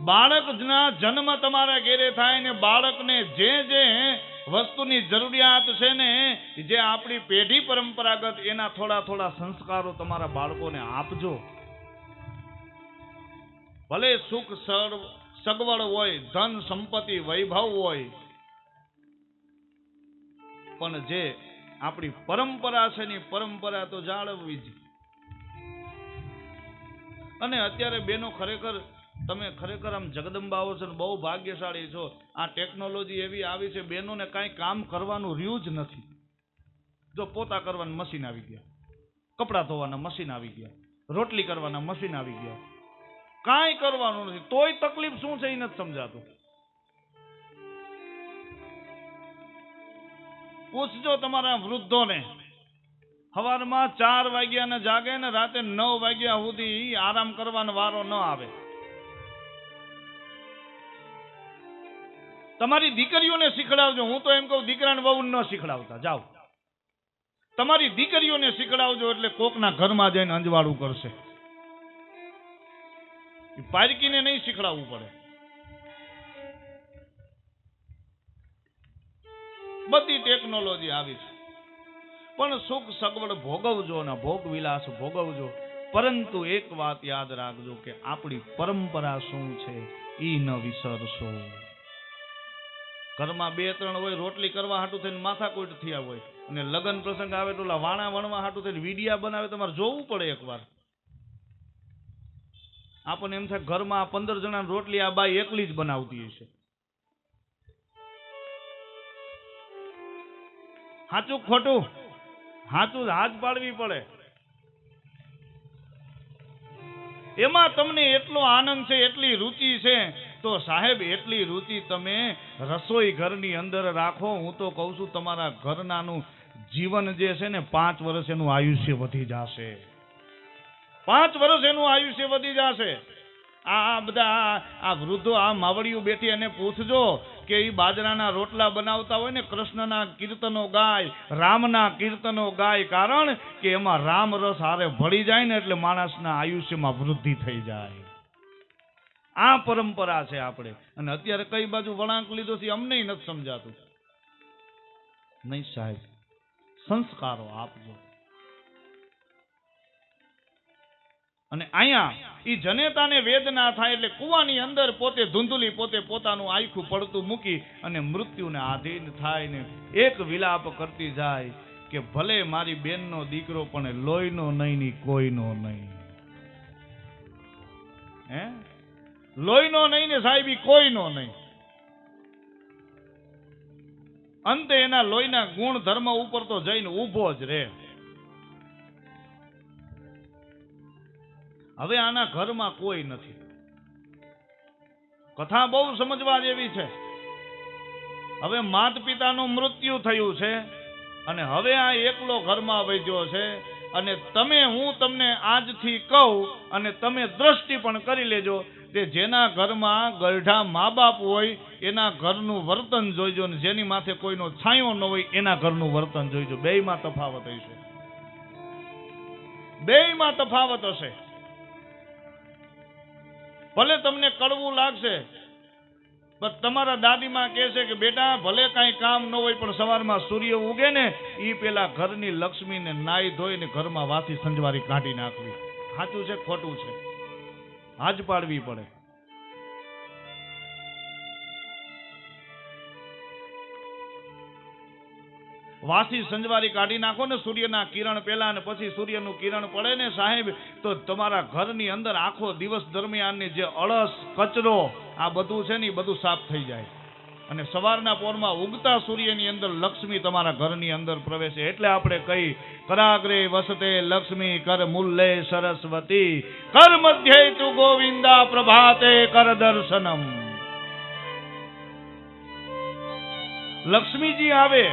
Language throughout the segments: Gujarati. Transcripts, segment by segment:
બાળકના જન્મ તમારા ઘેરે થાય ને બાળકને જે જે વસ્તુની જરૂરિયાત છે ને જે આપણી પેઢી પરંપરાગત, એના થોડા થોડા સંસ્કારો તમારા બાળકોને આપજો. ભલે સુખ સળ, સગવડ હોય, ધન સંપત્તિ, વૈભવ હોય, પણ જે આપણી પરંપરા છે ને પરંપરા તો જાળવવી જ. અને અત્યારે બેનો ખરેખર તમે ખરેખર આમ જગદંબાઓ છો બહુ ભાગ્યશાળી છો. આ ટેકનોલોજી એવી આવી છે, બહેનોને કાંઈ કામ કરવાનું રહ્યું જ નથી. જો પોતા કરવાનું મશીન આવી ગયા, કપડાં ધોવાના મશીન આવી ગયા, રોટલી કરવાના મશીન આવી ગયા. કાંઈ કરવાનું નથી, તોય તકલીફ શું છે એ નથી સમજાતું. પૂછજો તમારા વૃદ્ધોને સવારમાં ચાર વાગ્યાને જાગે ને રાતે નવ વાગ્યા સુધી આરામ કરવાનો વારો ન આવે. તમારી દીકરીઓને શીખડાવજો. હું તો એમ કહું, દીકરાને બહુ ન શીખડાવતા. જાઓ. તમારી દીકરીઓને શીખડાવજો એટલે કોકના ઘરમાં જઈને અંજવાળું કરશે. પારકીને નહીં શીખડાવવું પડે. બધી ટેકનોલોજી આવી છે. પણ સુખ સગવડ ભોગવજો ને ભોગ વિલાસ ભોગવજો. પરંતુ એક વાત યાદ રાખજો કે આપણી પરંપરા શું છે? ઈ ન વિસરશો. ઘરમાં બે ત્રણ હોય, રોટલી કરવા હાટું થઈને માથાકૂટ થયા હોય અને લગ્ન પ્રસંગ આવે તો વાણા વણવા હાટું થઈને વિડિયા બનાવે, તમારે જોવું પડે એકવાર. આપણને એમ થાય ઘરમાં પંદર જણા રોટલી આ બાઈ એકલી જ બનાવતી હશે. સાચું ખોટું? સાચું હાથ પાડવી પડે. એમાં તમને એટલો આનંદ છે, એટલી રુચિ છે તો સાહેબ, એટલી રુચિ તમે રસોઈ ઘરની અંદર રાખો. હું તો કહું છું, તમારા ઘરનાનું જીવન જે છે ને, પાંચ વર્ષ એનું આયુષ્ય વધી જશે. પાંચ વર્ષ એનું આયુષ્ય વધી જશે. આ બધા, આ- વૃદ્ધો, આ માવડીઓ બેઠી અને પૂછજો કે એ બાજરાના રોટલા બનાવતા હોય ને, કૃષ્ણના કીર્તનો ગાય, રામના કીર્તનો ગાય, કારણ કે એમાં રામ રસ હારે ભળી જાય ને, એટલે માણસના આયુષ્યમાં વૃદ્ધિ થઈ જાય. આ પરંપરા છે આપણે. અને અત્યારે કઈ બાજુ વળાંક લીધો છે અમને નથી સમજાતું. નહીં સાહેબ, સંસ્કારો આપજો. અને અહીંયા એ જનેતાને વેદના થાય એટલે કુવાની અંદર પોતે ધૂંધલી પોતે પોતાનું આખું પડતું મૂકી અને મૃત્યુને આધીન થાય ને એક વિલાપ કરતી જાય કે ભલે મારી બેનનો દીકરો પણ લોહીનો નહીં ની કોઈનો નહીં. હે? લોહીનો નહીં ને સાહેબી કોઈનો નહીં. અંતે એના લોહીના ગુણ ધર્મ ઉપર તો જઈને ઊભો જ રહે. હવે આના ઘરમાં કોઈ નથી. કથા બહુ સમજવા જેવી છે. હવે માત પિતાનું મૃત્યુ થયું છે અને હવે આ એકલો ઘરમાં વૈદ્યો છે. અને તમે હું તમને આજથી કહું અને તમે દ્રષ્ટિ પણ કરી લેજો કે જેના ઘરમાં ગરઢા મા બાપ હોય, એના ઘરનું વર્તન જોઈજો ને જેની માથે કોઈનો છાંયો ન હોય, એના ઘરનું વર્તન જોઈજો. બેયમાં તફાવત હશે. બેયમાં તફાવત હશે. ભલે તમને કડવું લાગશે પણ તમારા દાદીમાં કહે છે કે બેટા, ભલે કાંઈ કામ ન હોય, પણ સવારમાં સૂર્ય ઉગે ને એ પેલા ઘરની લક્ષ્મીને નાઈ ધોઈને ઘરમાં વાસી સંજવારી કાઢી નાખવી. સાચું છે ખોટું છે? હાજ પાડવી પડે. વાસી સંજવારી કાઢી નાખો ને, સૂર્યના કિરણ પહેલા ને પછી સૂર્યનું કિરણ પડે ને સાહેબ, તો તમારા ઘરની અંદર આખો દિવસ દરમિયાનની જે અળસ, કચરો આ બધું છે ને એ બધું સાફ થઈ જાય અને સવારના પોરમાં ઉગતા સૂર્યની અંદર લક્ષ્મી તમારા ઘરની અંદર પ્રવેશે એટલે આપણે કહી, કરાગ્રે વસતે લક્ષ્મી કર મુલ્લે સરસ્વતી, કર મધ્યે તુ ગોવિંદા પ્રભાતે કર દર્શનમ. લક્ષ્મીજી આવે,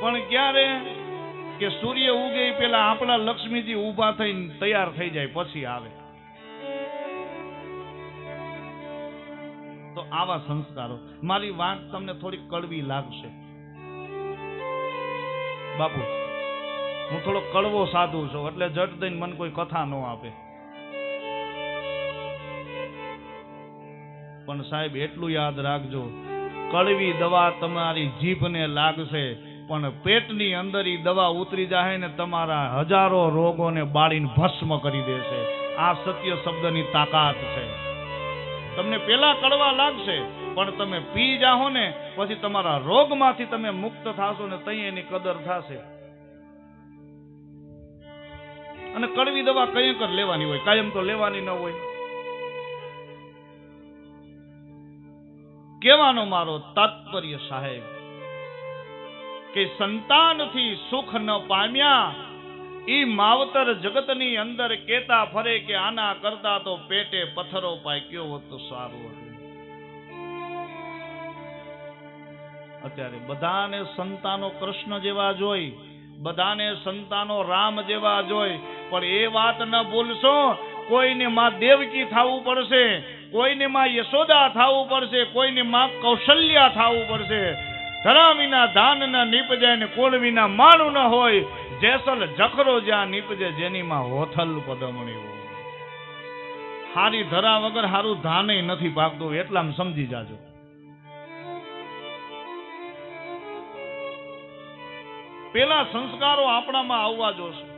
પણ ક્યારે કે સૂર્ય ઉગે પેલા આપણા લક્ષ્મીજી ઊભા થઈને તૈયાર થઈ જાય, પછી આવે. તો આવા સંસ્કારો. મારી વાત તમને થોડી કડવી લાગશે. બાપુ, હું થોડો કડવો સાધુ છું, એટલે જટ દઈને મને કોઈ કથા ન આપે. પણ સાહેબ, એટલું યાદ રાખજો, કડવી દવા તમારી જીભને લાગશે, પણ પેટની અંદર ઈ દવા ઉતરી જાય ને તમારા હજારો રોગોને બાળીને ભસ્મ કરી દેશે. આ સત્ય શબ્દની તાકાત છે. તમને પેલા કડવા લાગશે, પણ તમે પી જાહો ને, પછી તમારા રોગમાંથી તમે મુક્ત થાશો ને તઈ એની કદર થશે. અને કડવી દવા કંઈક જ લેવાની હોય, કાયમ તો લેવાની ન હોય. કહેવાનો મારો તાત્પર્ય સાહેબ, કે સંતાનથી સુખ ન પામ્યા ઈ માવતર જગતની અંદર કેતા ફરે કે આના કરતા તો પેટે પથ્થરો પાક્યો હોત તો સારું હતું અત્યારે બધાને સંતાનો કૃષ્ણ જેવા જોઈ બધાને સંતાનો રામ જેવા જોઈ પણ એ વાત ન ભૂલશો, કોઈને માં દેવકી થવું પડશે, કોઈને માં યશોદા થવું પડશે, કોઈને માં કૌશલ્યા થવું પડશે ધરા વિના ધાન ન નીપજે ને કુળ વિના માનું ન હોય, જેસલ જખરો જ્યાં નીપજે જેનીમાં હોથલ પદમણી હોય. હારી ધરા વગર હારું ધાને નથી પાકતું, એટલામાં સમજી જાજો. પેલા સંસ્કારો આપણામાં આવવા જોશે.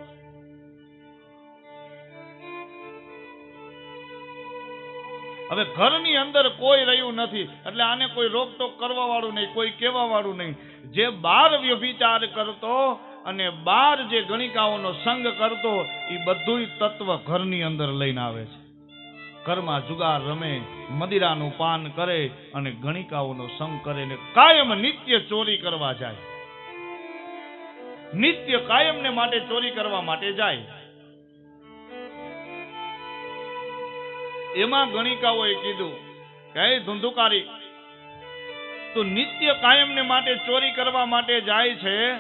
હવે ઘરની અંદર કોઈ રહ્યું નથી, એટલે આને કોઈ રોકટોક કરવા વાળું નહીં, કોઈ કહેવા વાળું નહીં. જે બાર વ્યભિચાર કરતો અને બાર જે ગણિકાઓનો સંગ કરતો, એ બધું તત્વ ઘરની અંદર લઈને આવે છે. ઘરમાં જુગાર રમે, મદિરાનું પાન કરે અને ગણિકાઓનો સંગ કરે ને કાયમ નિત્ય ચોરી કરવા જાય. નિત્ય કાયમને માટે ચોરી કરવા માટે જાય. એમાં ગણિકાઓએ કીધું કે ધુંધુકારી, તું નિત્ય કાયમને માટે ચોરી કરવા માટે જાય છે,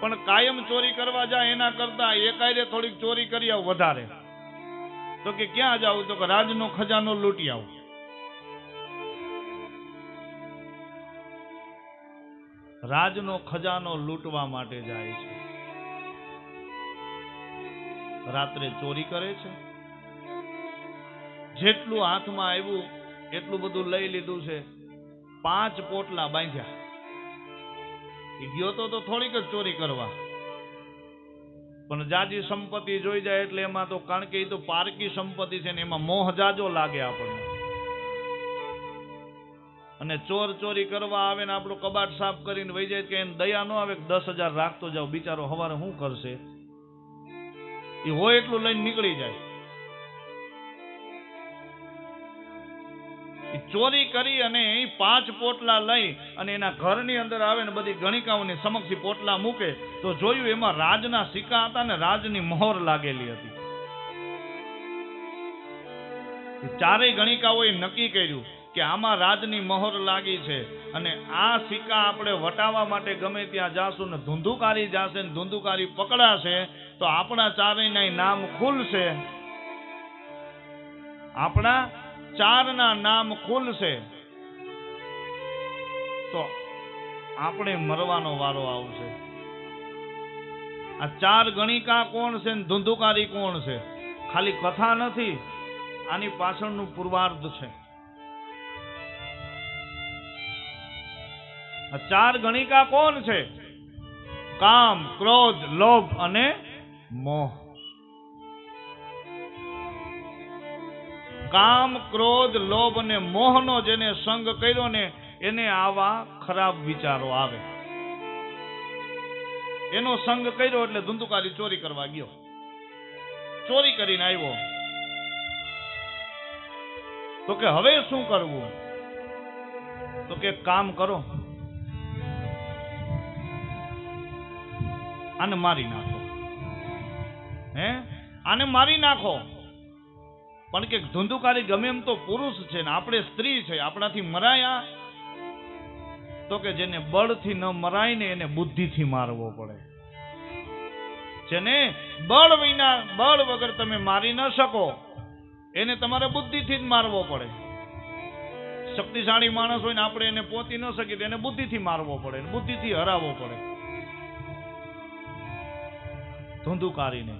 પણ કાયમ ચોરી કરવા જાય એના કરતા એકાયરે થોડીક ચોરી કરી આવ વધારે. તો કે, ક્યાં જાવ તો કે, રાજનો ખજાનો લૂંટી આવું. રાજનો ખજાનો લૂંટવા માટે જાય છે. રાત્રે ચોરી કરે છે. જેટલું હાથમાં આવ્યું, એટલું બધું લઈ લીધું છે. પાંચ પોટલા બાંધ્યા. એ ગયો તો તો થોડીક જ ચોરી કરવા. પણ જાજી સંપત્તિ જોઈ જાય એટલે એમાં તો કારણ કે એ તો પારકી સંપત્તિ છે ને એમાં મોહ જાજો લાગે આપણને. અને ચોર ચોરી કરવા આવે ને આપણું કબાટ સાફ કરીને વહી જાય કે એને દયા ન આવે દસ હજાર રાખતો જાવ બિચારો હવારે શું કરશે? એ હોય એટલું લઈને નીકળી જાય. ઈ ચોરી કરી અને પાંચ પોટલા લઈ અને એના ઘરની અંદર આવે ને બધી ગણિકાઓની સમક્ષ પોટલા મૂકે, તો જોયું એમાં રાજના સિક્કા હતા ને રાજની મહોર લાગેલી હતી. ચારેય ગણિકાઓએ નક્કી કર્યું કે આમાં રાજની મહોર લાગી છે અને આ સિક્કા આપણે વટાવવા માટે ગમે ત્યાં જાશું ને ધુંધુકારી જાશે ને ધુંધુકારી પકડાશે, તો આપણા ચારેયના નામ ખુલશે. આપણા ચારના નામ ખુલશે. તો આપણે મરવાનો વારો આવશે. આ ચાર ગણિકા કોણ છે ને ધુંધુકારી કોણ છે? ખાલી કથા નથી, આની પાછળનું પૂર્વાર્ધ છે. આ ચાર ગણિકા કોણ છે? કામ, ક્રોધ, લોભ અને મોહ. કામ ક્રોધ, લોભ અને મોહનો જેને સંગ કર્યો ને એને આવા ખરાબ વિચારો આવે. એનો સંગ કર્યો એટલે ધુંધુકારી ચોરી કરવા ગયો. ચોરી કરીને આવ્યો. તો કે હવે શું કરવું? તો કે કામ કરો. આને મારી નાખો. હે? આને મારી નાખો. પણ કે ધુંધુકારી ગમે એમ તો પુરુષ છે ને, આપણે સ્ત્રી છે, આપણાથી મરાયા? તો કે જેને બળથી ન મરાય ને એને બુદ્ધિથી મારવો પડે. જેને બળ વિના, બળ વગર તમે મારી ન શકો, એને તમારે બુદ્ધિથી જ મારવો પડે. શક્તિશાળી માણસ હોય ને, આપણે એને પોતી ન શકીએ તો એને બુદ્ધિથી મારવો પડે બુદ્ધિથી હરાવવો પડે. ધુંધુકારીને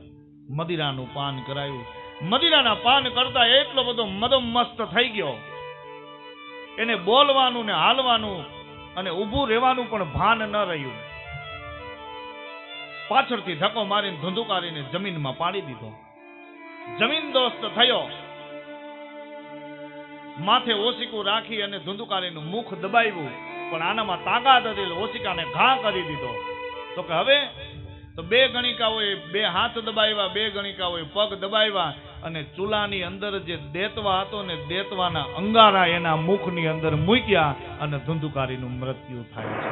મદિરાનું પાન કરાયું. મદિરાના પાન કરતા એટલો બધો મદમસ્ત થઈ ગયો. એને બોલવાનું ને હાલવાનું અને ઊભું રહેવાનું પણ ભાન ન રહ્યું. પાછળથી ધક્કો મારીને ધંધુકારીને જમીનમાં પાડી દીધો. જમીન દોસ્ત થયો. માથે ઓશિકું રાખી અને ધુંધુકારીનું મુખ દબાવ્યું, પણ આનામાં તાકાત હતી ઓશિકાને ઘા કરી દીધો. તો કે હવે તો બે ગણિકાઓએ બે હાથ દબાવ્યા, બે ગણિકાઓએ પગ દબાવ્યા અને ચૂલાની અંદર જે દેતવા હતો ને દેતવાના અંગારા એના મુખની અંદર મૂક્યા અને ધુંધુકારીનું મૃત્યુ થાય છે.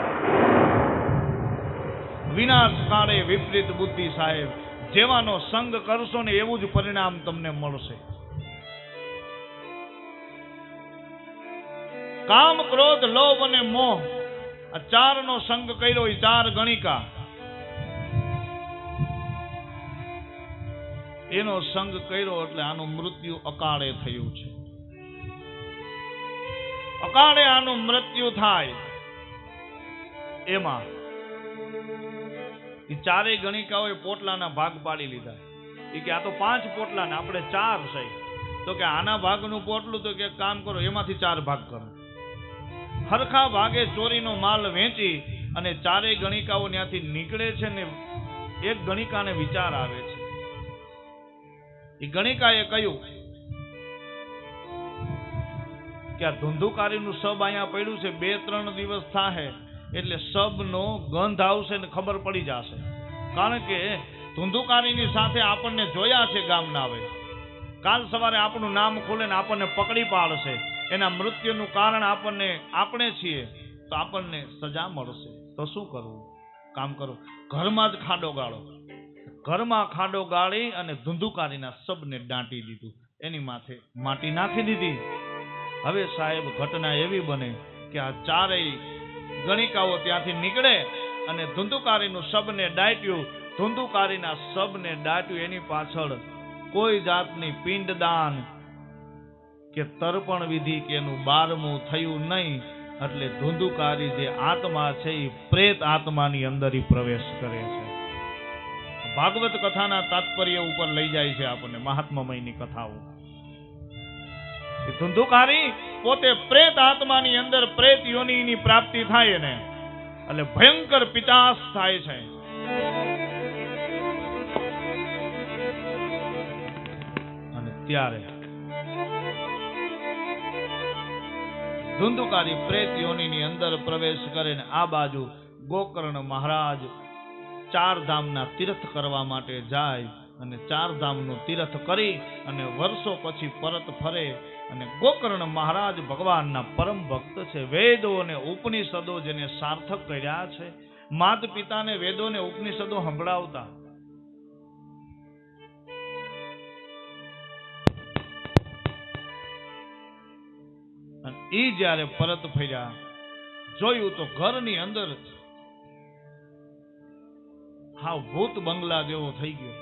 વિનાશ કાળે વિપરીત બુદ્ધિ સાહેબ, જેવાનો સંગ કરશો ને એવું જ પરિણામ તમને મળશે. કામ, ક્રોધ, લોભ અને મોહ, આ ચારનો સંગ કર્યો એ ચાર ગણિકા. એનો સંગ કર્યો એટલે આનું મૃત્યુ અકાળે થયું છે. અકાળે આનું મૃત્યુ થાય. એમાં એ ચારેય ગણિકાઓએ પોટલાના ભાગ પાડી લીધા. એ કે આ તો પાંચ પોટલા ને આપણે ચાર છે. તો કે આના ભાગનું પોટલું તો કે કામ કરો, એમાંથી ચાર ભાગ કરો. હરખા ભાગે ચોરીનો માલ વેચી અને ચારેય ગણિકાઓ ત્યાંથી નીકળે છે ને એક ગણિકાને વિચાર આવે છે. એ ગણિકાએ કહ્યું કે આ ધુંધુકારીનું સબ અહીંયા પડ્યું છે, બે ત્રણ દિવસ થાહે, એટલે સબનો ગંધ આવશે ને ખબર પડી જશે. કારણ કે ધુંધુકારીની સાથે આપણને જોયા છે ગામના હવે. કાલ સવારે આપણું નામ ખોલે ને આપણને પકડી પાડશે. એના મૃત્યુનું કારણ આપણને, આપણે છીએ, તો આપણને સજા મળશે. તો શું કરવું? કામ કરો. ઘરમાં જ ખાડો ગાળો. ઘરમાં ખાડો ગાળી અને ધુંધુકારીના સબને દાંટી દીધું. એની માથે માટી નાખી દીધી. હવે સાહેબ, ઘટના એવી બને કે આ ચારેય ગણિકાઓ ત્યાંથી નીકળે અને ધુંધુકારીનું સબને દાટ્યું. ધુંધુકારીના સબને દાટ્યું. એની પાછળ કોઈ જાતની પિંડદાન કે તર્પણ વિધિ કે એનું બારમું થયું નહીં. એટલે ધુંધુકારી જે આત્મા છે, એ પ્રેત આત્માની અંદર પ્રવેશ કરે છે. ભાગવત કથાના તાત્પર્ય ઉપર લઈ જાય છે આપણને મહાત્મામયની કથાઓ. ધુંધુકારી પોતે પ્રેત આત્માની અંદર પ્રેત યોનિની પ્રાપ્તિ થાય એને એટલે ભયંકર પિતાસ થાય છે. અને ત્યારે ધુંધુકારી પ્રેત યોનિની અંદર પ્રવેશ કરે ને, આ બાજુ ગોકર્ણ મહારાજ ચાર ધામના તીર્થ કરવા માટે જાય અને ચાર ધામનું તીર્થ કરી અને વર્ષો પછી પરત ફરે અને ગોકર્ણ મહારાજ ભગવાનના પરમ ભક્ત છે. વેદો અને ઉપનિષદો જેને સાર્થક કર્યા છે. માત પિતાને વેદો ને ઉપનિષદો સંભળાવતા. અને એ જ્યારે પરત ફર્યા, જોયું તો ઘરની અંદર હાવ ભૂત બંગલા જેવો થઈ ગયો.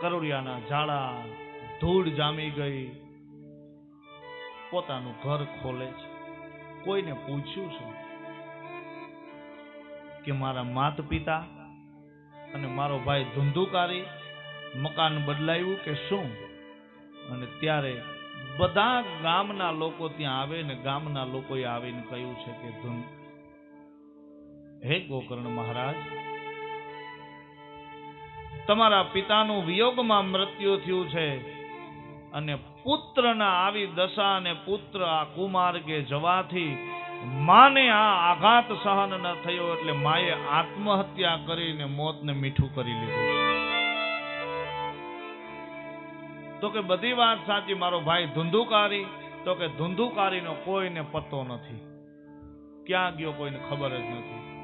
કરોડિયાના ઝાડા, ધૂળ જામી ગઈ. પોતાનું ઘર ખોલે છે. કોઈને પૂછ્યું છે કે મારા માત પિતા અને મારો ભાઈ ધુંધુકારી મકાન બદલાયું કે શું? અને ત્યારે બધા ગામના લોકો ત્યાં આવે ને ગામના લોકોએ આવીને કહ્યું છે કે ધુન હે ગોકર્ણ મહારાજ, તમારા પિતાનું વિયોગમાં મૃત્યુ થયું છે અને પુત્રના આવી દશા અને પુત્ર આ કુમાર્ગે જવાથી માને આ આઘાત સહન ન થયો એટલે માએ આત્મહત્યા કરીને મોતને મીઠું કરી લીધું તો કે બધી વાત સાચી, મારો ભાઈ ધુંધુકારી, તો કે ધુંધુકારીનો કોઈને પત્તો નથી. ક્યાં ગયો કોઈને ખબર જ નથી.